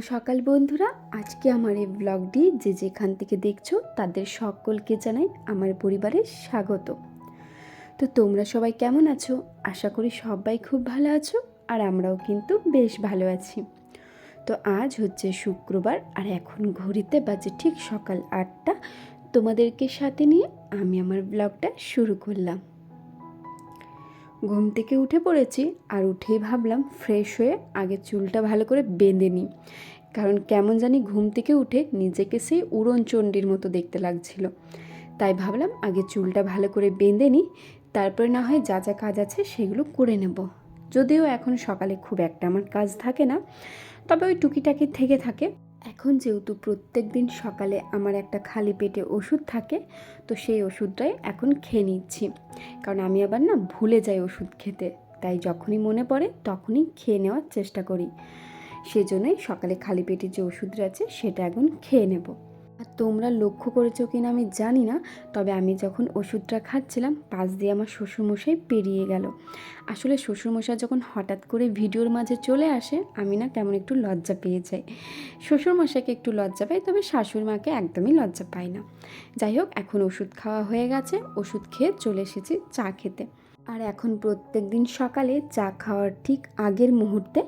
সকাল বন্ধুরা। আজকে আমার এই ব্লগটি যে যেখান থেকে দেখছ, তাদের সকলকে জানাই আমার পরিবারের স্বাগত। তো তোমরা সবাই কেমন আছো? আশা করি সবাই খুব ভালো আছো, আর আমরাও কিন্তু বেশ ভালো আছি। তো আজ হচ্ছে শুক্রবার, আর এখন ঘড়িতে বাজে ঠিক সকাল আটটা। তোমাদেরকে সাথে নিয়ে আমি আমার ব্লগটা শুরু করলাম। ঘুম থেকে উঠে পড়েছি আর উঠেই ভাবলাম ফ্রেশ হয়ে আগে চুলটা ভালো করে বেঁধে নিই। কারণ কেমন জানি ঘুম থেকে উঠে নিজেকে সেই উড়নচণ্ডীর মতো দেখতে লাগছিল। তাই ভাবলাম আগে চুলটা ভালো করে বেঁধে নিই, তারপরে না হয় যা যা কাজ আছে সেগুলো করে নেব। যদিও এখন সকালে খুব একটা আমার কাজ থাকে না, তবে ওই টুকিটাকি থেকে থাকে। এখন যেহেতু প্রত্যেক দিন সকালে আমার একটা খালি পেটে ওষুধ থাকে, তো সেই ওষুধটাই এখন খেয়ে নিচ্ছি। কারণ আমি আবার না ভুলে যাই ওষুধ খেতে, তাই যখনই মনে পড়ে তখনই খেয়ে নেওয়ার চেষ্টা করি। সেজন্যই সকালে খালি পেটে যে ওষুধটা আছে সেটা এখন খেয়ে নেব। আর তোমরা লক্ষ্য করেছ কিনা আমি জানি না, তবে আমি যখন ওষুধটা খাচ্ছিলাম, পাশ দিয়ে আমার শ্বশুরমশাই পেরিয়ে গেল। আসলে শ্বশুরমশাই যখন হঠাৎ করে ভিডিওর মাঝে চলে আসে, আমি না কেমন একটু লজ্জা পেয়ে যাই। শ্বশুরমশাইকে একটু লজ্জা পাই, তবে শাশুড়ি মাকে একদমই লজ্জা পাই না। যাই হোক, এখন ওষুধ খাওয়া হয়ে গেছে, ওষুধ খেয়ে চলে এসেছি চা খেতে। আর এখন প্রত্যেক দিন সকালে চা খাওয়ার ঠিক আগের মুহূর্তে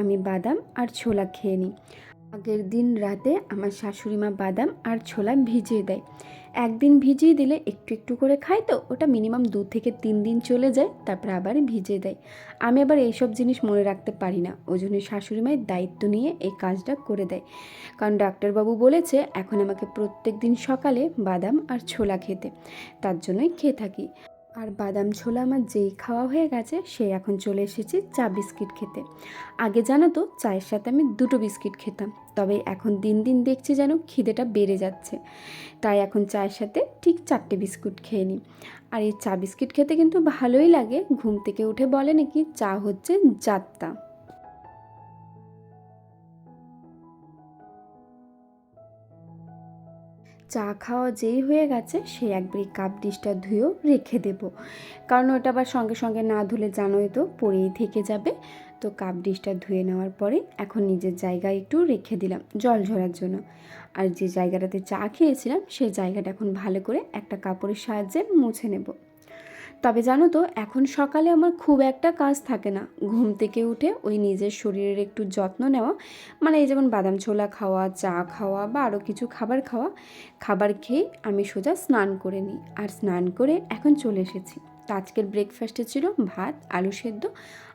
আমি বাদাম আর ছোলা খেয়ে নিই। আগের দিন রাতে আমার শাশুড়ি মা বাদাম আর ছোলা ভিজিয়ে দেয়। একদিন ভিজিয়ে দিলে একটু একটু করে খাই তো, ওটা মিনিমাম দু থেকে তিন দিন চলে যায়, তারপরে আবার ভিজিয়ে দেয়। আমি আবার এইসব জিনিস মনে রাখতে পারি না, ওই জন্য শাশুড়ি মায়ের দায়িত্ব নিয়ে এই কাজটা করে দেয়। কারণ ডাক্তারবাবু বলেছে, এখন আমাকে প্রত্যেক দিন সকালে বাদাম আর ছোলা খেতে, তার জন্যই খেয়ে থাকি। আর বাদাম ছোলা আমার যেই খাওয়া হয়ে গেছে সে এখন চলে এসেছি চা বিস্কিট খেতে। আগে জানো তো, চায়ের সাথে আমি দুটো বিস্কিট খেতাম, তবে এখন দিন দিন দেখছি যেন খিদেটা বেড়ে যাচ্ছে। তাই এখন চায়ের সাথে ঠিক চারটে বিস্কুট খেয়ে নিই। আর এই চা বিস্কিট খেতে কিন্তু ভালোই লাগে, ঘুম থেকে উঠে বলে নাকি চা হচ্ছে যাত্রা চা খাওয়া যেই হয়ে গেছে, সে একবারই কাপ ডিশটা ধুয়েও রেখে দেব। কারণ ওটা আবার সঙ্গে সঙ্গে না ধুলে জানোই তো পরেই থেকে যাবে। তো কাপ ডিশটা ধুয়ে নেওয়ার পরে এখন নিজের জায়গায় একটু রেখে দিলাম জল ঝরার জন্য। আর যে জায়গাটাতে চা খেয়েছিলাম সেই জায়গাটা এখন ভালো করে একটা কাপড়ের সাহায্যে মুছে নেব। তবে জানো তো, এখন সকালে আমার খুব একটা কাজ থাকে না। ঘুম থেকে উঠে ওই নিজের শরীরের একটু যত্ন নেওয়া মানে এই যেমন বাদাম ছোলা খাওয়া, চা খাওয়া বা আরও কিছু খাবার খাওয়া, খাবার খেয়ে আমি সোজা স্নান করে নিই। আর স্নান করে এখন চলে এসেছি। তো আজকের ব্রেকফাস্টে ছিল ভাত, আলু সেদ্ধ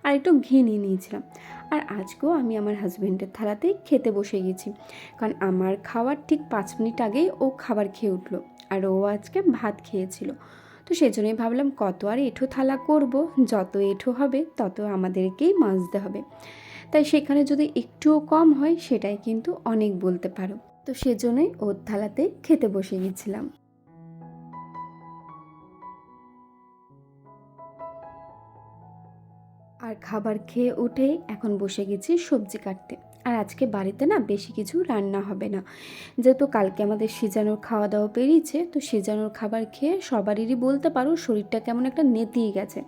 আর একটু ঘি নিয়ে নিয়েছিলাম। আর আজকেও আমি আমার হাজব্যান্ডের থালাতেই খেতে বসে গেছি। কারণ আমার খাওয়ার ঠিক পাঁচ মিনিট আগেই ও খাবার খেয়ে উঠল। আর ও আজকে ভাত খেয়েছিল। তো সেজন্যই ভাবলাম কত আর এঁঠো থালা করব, যত এঁঠো হবে তত আমাদেরকেই মাজতে হবে। তাই সেখানে যদি একটুও কম হয় সেটাই কিন্তু অনেক বলতে পারো। তো সেজন্যই ওর থালাতে খেতে বসে গেছিলাম। আর খাবার খেয়ে উঠেই এখন বসে গেছি সবজি কাটতে। আর আজকে বাড়িতে না বেশি কিছু রান্না হবে না। যেহেতু কালকে আমাদের সিজানোর খাওয়া দাওয়া পেরিয়েছে তো সিজানোর খাবার খেয়ে সবারই বলতে পারো শরীরটা কেমন একটা নেতিয়ে গেছে।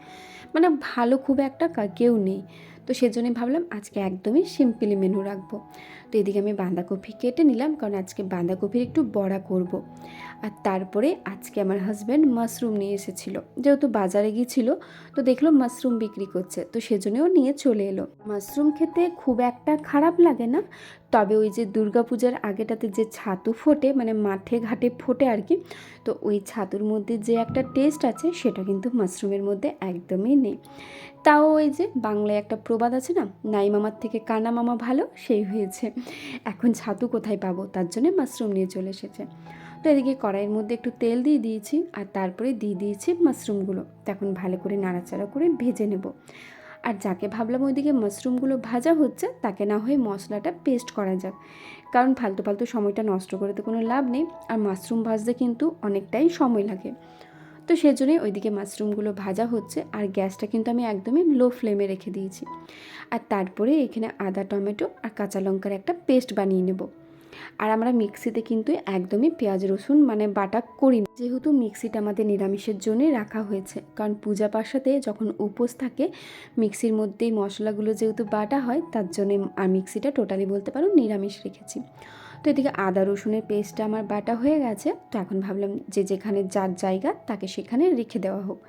মানে ভালো খুব একটা কেউ নেই। তো সেজন্যই ভাবলাম আজকে একদমই সিম্পলি মেনু রাখব। তো এদিকে আমি বাঁধাকপি কেটে নিলাম, কারণ আজকে বাঁধাকপির একটু বড়া করব। আর তারপরে আজকে আমার হাজব্যান্ড মাশরুম নিয়ে এসেছিল। যেহেতু বাজারে গিয়েছিল, তো দেখল মাশরুম বিক্রি করছে, তো সেজন্যও নিয়ে চলে এলো। মাশরুম খেতে খুব একটা খারাপ লাগে না, তবে ওই যে দুর্গাপূজার আগেটাতে যে ছাতু ফোটে মানে মাঠে ঘাটে ফোটে আর কি, তো ওই ছাতুর মধ্যে যে একটা টেস্ট আছে, সেটা কিন্তু মাশরুমের মধ্যে একদমই নেই। তাও ওই যে বাংলায় একটা প্রবাদ আছে না, নাই মামার থেকে কানা মামা ভালো, সেই হয়েছে। এখন ছাতু কোথায় পাবো? তার জন্য মাশরুম নিয়ে চলে এসেছে। তো এদিকে কড়াইয়ের মধ্যে একটু তেল দিয়ে দিয়েছি আর তারপরে দিয়ে দিয়েছি মাশরুমগুলো। তখন ভালো করে নাড়াচাড়া করে ভেজে নেব। আর যাকে ভাবলাম ওইদিকে মাশরুমগুলো ভাজা হচ্ছে, তাকে না হয়ে মশলাটা পেস্ট করা যাক। কারণ ফালতু ফালতু সময়টা নষ্ট করে তো কোনো লাভ নেই। আর মাশরুম ভাজতে কিন্তু অনেকটাই সময় লাগে। তো সেজন্যই ওইদিকে মাশরুমগুলো ভাজা হচ্ছে আর গ্যাসটা কিন্তু আমি একদমই লো ফ্লেমে রেখে দিয়েছি। আর তারপরে এখানে আদা, টমেটো আর কাঁচা লঙ্কার একটা পেস্ট বানিয়ে নেব। আর আমরা মিক্সিতে কিন্তু একদমই পেঁয়াজ, রসুন মানে বাটা করি না। যেহেতু মিক্সিটা আমাদের নিরামিষের জন্যই রাখা হয়েছে, কারণ পূজা পাশাতে যখন উপোস থাকে, মিক্সির মধ্যেই মশলাগুলো যেহেতু বাটা হয়, তার জন্যে আর মিক্সিটা টোটালি বলতে পারো নিরামিষ রেখেছি। তো এদিকে আদা, রসুনের পেস্টটা আমার বাটা হয়ে গেছে। তো এখন ভাবলাম যে যেখানে যার জায়গা তাকে সেখানে রেখে দেওয়া হোক।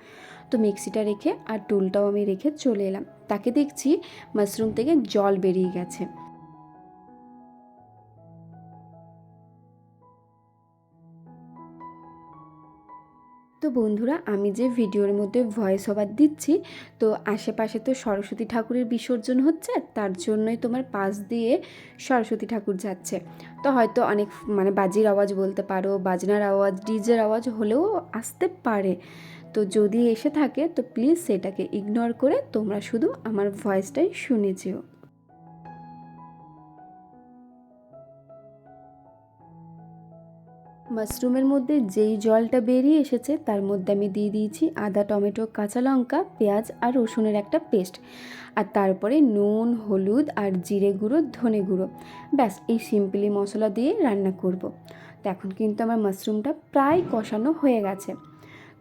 তো মিক্সিটা রেখে আর টুলটাও আমি রেখে চলে এলাম। তাকে দেখছি মাশরুম থেকে জল বেরিয়ে গেছে। বন্ধুরা, আমি যে ভিডিওর মধ্যে ভয়েস ওভার দিচ্ছি, তো আশেপাশে তো সরস্বতী ঠাকুরের বিসর্জন হচ্ছে, তার জন্যই তোমার পাশ দিয়ে সরস্বতী ঠাকুর যাচ্ছে। তো হয়তো অনেক মানে বাজির আওয়াজ বলতে পারো, বাজনার আওয়াজ, ডিজের আওয়াজ হলেও আসতে পারে। তো যদি এসে থাকে, তো প্লিজ সেটাকে ইগনোর করে তোমরা শুধু আমার ভয়েসটাই শুনে যেও। মাশরুমের মধ্যে যেই জলটা বেরিয়ে এসেছে, তার মধ্যে আমি দিয়ে দিয়েছি আদা, টমেটো, কাঁচা লঙ্কা, পেঁয়াজ আর রসুনের একটা পেস্ট। আর তারপরে নুন, হলুদ আর জিরে গুঁড়ো, ধনে গুঁড়ো। ব্যাস, এই সিম্পলি মশলা দিয়ে রান্না করব। তো এখন কিন্তু আমার মাশরুমটা প্রায় কষানো হয়ে গেছে।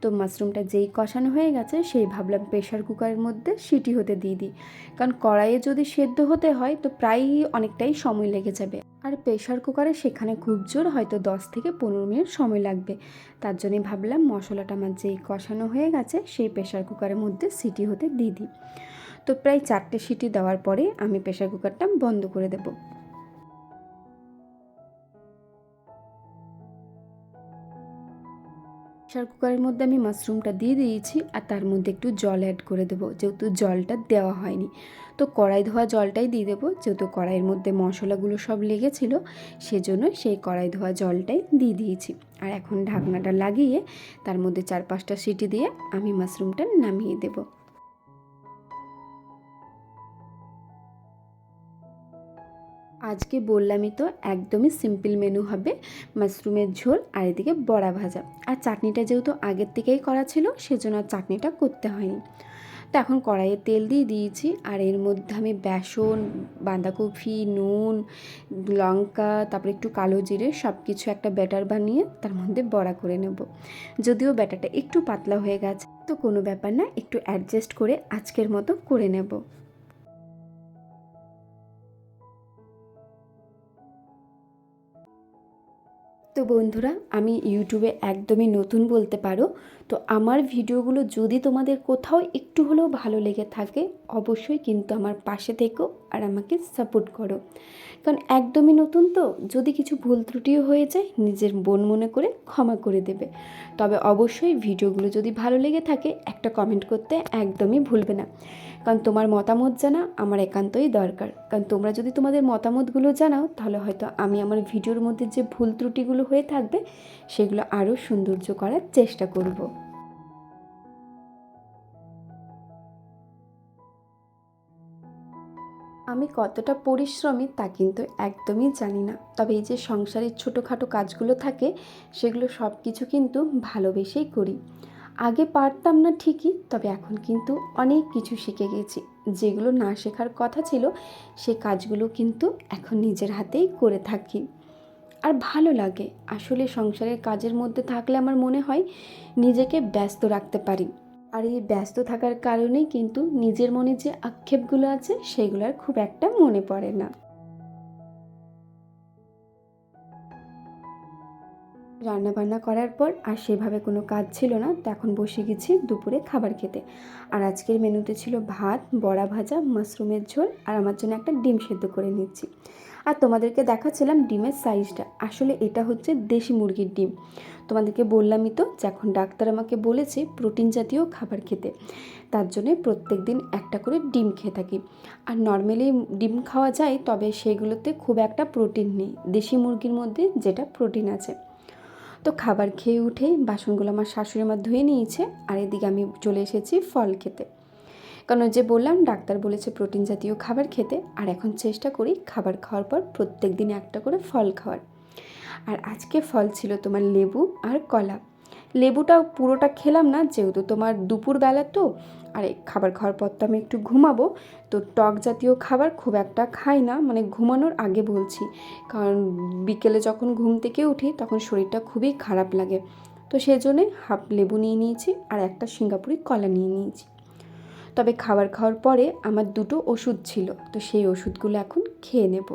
তো মাশরুমটা যেই কষানো হয়ে গেছে, সেই ভাবলাম প্রেশার কুকারের মধ্যে সিটি হতে দিয়ে দিই। কারণ কড়াইয়ে যদি সেদ্ধ হতে হয়, তো প্রায়ই অনেকটাই সময় লেগে যাবে। আর প্রেশার কুকারে সেখানে খুব জোর হয়তো দশ থেকে পনেরো মিনিট সময় লাগবে। তার জন্যই ভাবলাম মশলাটা আমার যেই কষানো হয়ে গেছে সেই প্রেশার কুকারের মধ্যে সিটি হতে দিয়ে দিই। তো প্রায় চারটে সিটি দেওয়ার পরে আমি প্রেশার কুকারটা বন্ধ করে দেবো। প্রেশার কুকারের মধ্যে আমি মাশরুমটা দিয়ে দিয়েছি আর তার মধ্যে একটু জল অ্যাড করে দেবো, যেহেতু জলটা দেওয়া হয়নি। তো কড়াই ধোয়া জলটাই দিয়ে দেবো, যেহেতু কড়াইয়ের মধ্যে মশলাগুলো সব লেগেছিল, সেজন্য সেই কড়াই ধোয়া জলটাই দিয়ে দিয়েছি। আর এখন ঢাকনাটা লাগিয়ে তার মধ্যে চার পাঁচটা সিটি দিয়ে আমি মাশরুমটা নামিয়ে দেবো। আজকে বললামই তো, একদমই সিম্পল মেনু হবে, মাশরুমের ঝোল আর এদিকে বড়া ভাজা। আর চাটনিটা যেহেতু আগের থেকেই করা ছিল, সেজন্য আর চাটনিটা করতে হয়নি। তো এখন কড়াইয়ে তেল দিয়ে দিয়েছি, আর এর মধ্যে আমি বেসন, বাঁধাকপি, নুন, লঙ্কা, তারপরে একটু কালো জিরে সব কিছু একটা ব্যাটার বানিয়ে তার মধ্যে বড়া করে নেব। যদিও ব্যাটারটা একটু পাতলা হয়ে গেছে, তো কোনো ব্যাপার না, একটু অ্যাডজাস্ট করে আজকের মতো করে নেব। তো বন্ধুরা, আমি ইউটিউবে একদমই নতুন বলতে পারো, তো আমার ভিডিওগুলো যদি তোমাদের কোথাও একটু হলেও ভালো লেগে থাকে, অবশ্যই কিন্তু আমার পাশে থেকো আর আমাকে সাপোর্ট করো। কারণ একদমই নতুন তো, যদি কিছু ভুল ত্রুটিও হয়ে যায়, নিজের বোন মনে করে ক্ষমা করে দেবে। তবে অবশ্যই ভিডিওগুলো যদি ভালো লেগে থাকে, একটা কমেন্ট করতে একদমই ভুলবে না। কারণ তোমার মতামত জানা আমার একান্তই দরকার। কারণ তোমরা যদি তোমাদের মতামতগুলো জানাও, তাহলে হয়তো আমি আমার ভিডিওর মধ্যে যে ভুল ত্রুটিগুলো হয়ে থাকবে, সেগুলো আরও সৌন্দর্য করার চেষ্টা করব। আমি কতটা পরিশ্রমী তা কিন্তু একদমই জানি না। তবে এই যে সংসারের ছোটোখাটো কাজগুলো থাকে, সেগুলো সব কিছু কিন্তু ভালোবেসেই করি। আগে পারতাম না ঠিকই, তবে এখন কিন্তু অনেক কিছু শিখে গেছি। যেগুলো না শেখার কথা ছিল, সে কাজগুলো কিন্তু এখন নিজের হাতেই করে থাকি। আর ভালো লাগে। আসলে সংসারের কাজের মধ্যে থাকলে আমার মনে হয় নিজেকে ব্যস্ত রাখতে পারি। আর এই ব্যস্ত থাকার কারণেই কিন্তু নিজের মনে যে আক্ষেপগুলো আছে, সেগুলো আর খুব একটা মনে পড়ে না। রান্নাবান্না করার পর আর সেভাবে কোনো কাজ ছিল না, তো এখন বসে গেছি দুপুরে খাবার খেতে। আর আজকের মেনুতে ছিল ভাত, বড়া ভাজা, মাশরুমের ঝোল আর আমার জন্য একটা ডিম সেদ্ধ করে নিচ্ছি। আর তোমাদেরকে দেখাচ্ছিলাম ডিমের সাইজটা। আসলে এটা হচ্ছে দেশি মুরগির ডিম। তোমাদেরকে বললামই তো যে এখন ডাক্তার আমাকে বলেছে প্রোটিন জাতীয় খাবার খেতে। তার জন্যে প্রত্যেক দিন একটা করে ডিম খেয়ে থাকি। আর নর্মালি ডিম খাওয়া যায়, তবে সেগুলোতে খুব একটা প্রোটিন নেই। দেশি মুরগির মধ্যে যেটা প্রোটিন আছে। তো খাবার খেয়ে উঠেই বাসনগুলো আমার শাশুড়ি আমার ধুয়ে নিয়েছে আর এদিকে আমি চলে এসেছি ফল খেতে। কারণ যে বললাম, ডাক্তার বলেছে প্রোটিন জাতীয় খাবার খেতে। আর এখন চেষ্টা করি খাবার খাওয়ার পর প্রত্যেক দিন একটা করে ফল খাওয়ার। আর আজকে ফল ছিল তোমার লেবু আর কলা। লেবুটা পুরোটা খেলাম না, যেহেতু তোমার দুপুরবেলা তো, আর খাবার খাওয়ার পর তো আমি একটু ঘুমাবো, তো টক জাতীয় খাবার খুব একটা খাই না মানে ঘুমানোর আগে বলছি, কারণ বিকেলে যখন ঘুম থেকে উঠি তখন শরীরটা খুবই খারাপ লাগে, তো সেই জন্যে হাফ লেবু নিয়ে নিয়েছি আর একটা সিঙ্গাপুরি কলা নিয়ে নিয়েছি। তবে খাবার খাওয়ার পরে আমার দুটো ওষুধ ছিল, তো সেই ওষুধগুলো এখন খেয়ে নেব।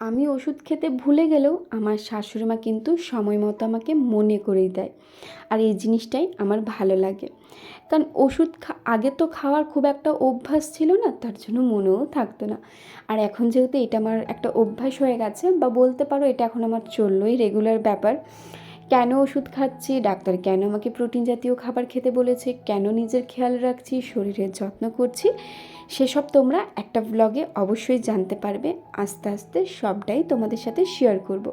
আমি ওষুধ খেতে ভুলে গেলেও আমার শাশুড়ি মা কিন্তু সময় মতো আমাকে মনে করেই দেয়। আর এই জিনিসটাই আমার ভালো লাগে। কারণ ওষুধ আগে তো খাওয়ার খুব একটা অভ্যাস ছিল না, তার জন্য মনেও থাকতো না। আর এখন যেহেতু এটা আমার একটা অভ্যাস হয়ে গেছে বা বলতে পারো এটা এখন আমার চললোই রেগুলার ব্যাপার কেন ওষুধ খাচ্ছি? ডাক্তার কেন আমাকে প্রোটিন জাতীয় খাবার খেতে বলেছে? কেন নিজের খেয়াল রাখছি? শরীরের যত্ন করছি? সেসব তোমরা একটা ব্লগে অবশ্যই জানতে পারবে। আস্তে আস্তে সবটাই তোমাদের সাথে শেয়ার করব।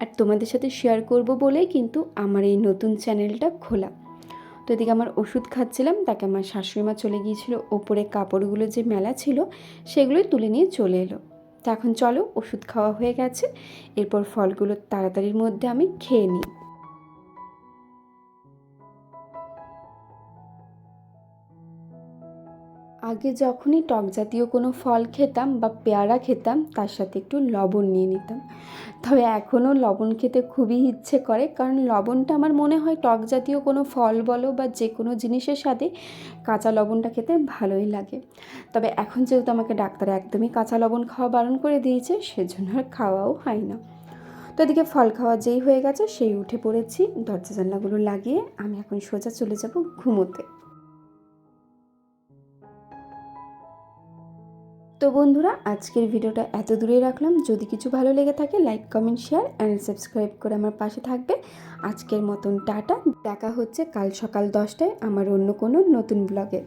আর তোমাদের সাথে শেয়ার করব বলেই কিন্তু আমার এই নতুন চ্যানেলটা খোলা। তো এদিকে আমার ওষুধ খাচ্ছিলাম, তাকে আমার শাশুড়ি মা চলে গিয়েছিল। ওপরে কাপড়গুলো যে মেলা ছিল, সেগুলোই তুলে নিয়ে চলে এলো। তো এখন চলো, ওষুধ খাওয়া হয়ে গেছে। এরপর ফলগুলো তাড়াতাড়ির মধ্যে আমি খেয়ে নিই। আগে যখনই টক জাতীয় কোনো ফল খেতাম বা পেয়ারা খেতাম, তার সাথে একটু লবণ নিয়ে নিতাম। তবে এখনও লবণ খেতে খুবই ইচ্ছে করে, কারণ লবণটা আমার মনে হয় টক জাতীয় কোনো ফল বলো বা যে কোনো জিনিসের সাথে কাঁচা লবণটা খেতে ভালোই লাগে। তবে এখন যেহেতু আমাকে ডাক্তার একদমই কাঁচা লবণ খাওয়া বারণ করে দিয়েছে, সেজন্য আর খাওয়াও হয় না। তো এদিকে ফল খাওয়া যেই হয়ে গেছে, সেই উঠে পড়েছি, দরজা জানলাগুলো লাগিয়ে আমি এখন সোজা চলে যাব ঘুমোতে। তো বন্ধুরা, আজকের ভিডিওটা এত দূরেই রাখলাম। যদি কিছু ভালো লেগে থাকে like comment share and subscribe করে আমার পাশে থাকবে। আজকের মতন টাটা। দেখা হচ্ছে কাল সকাল দশটায় আমার অন্য কোনো নতুন ব্লগে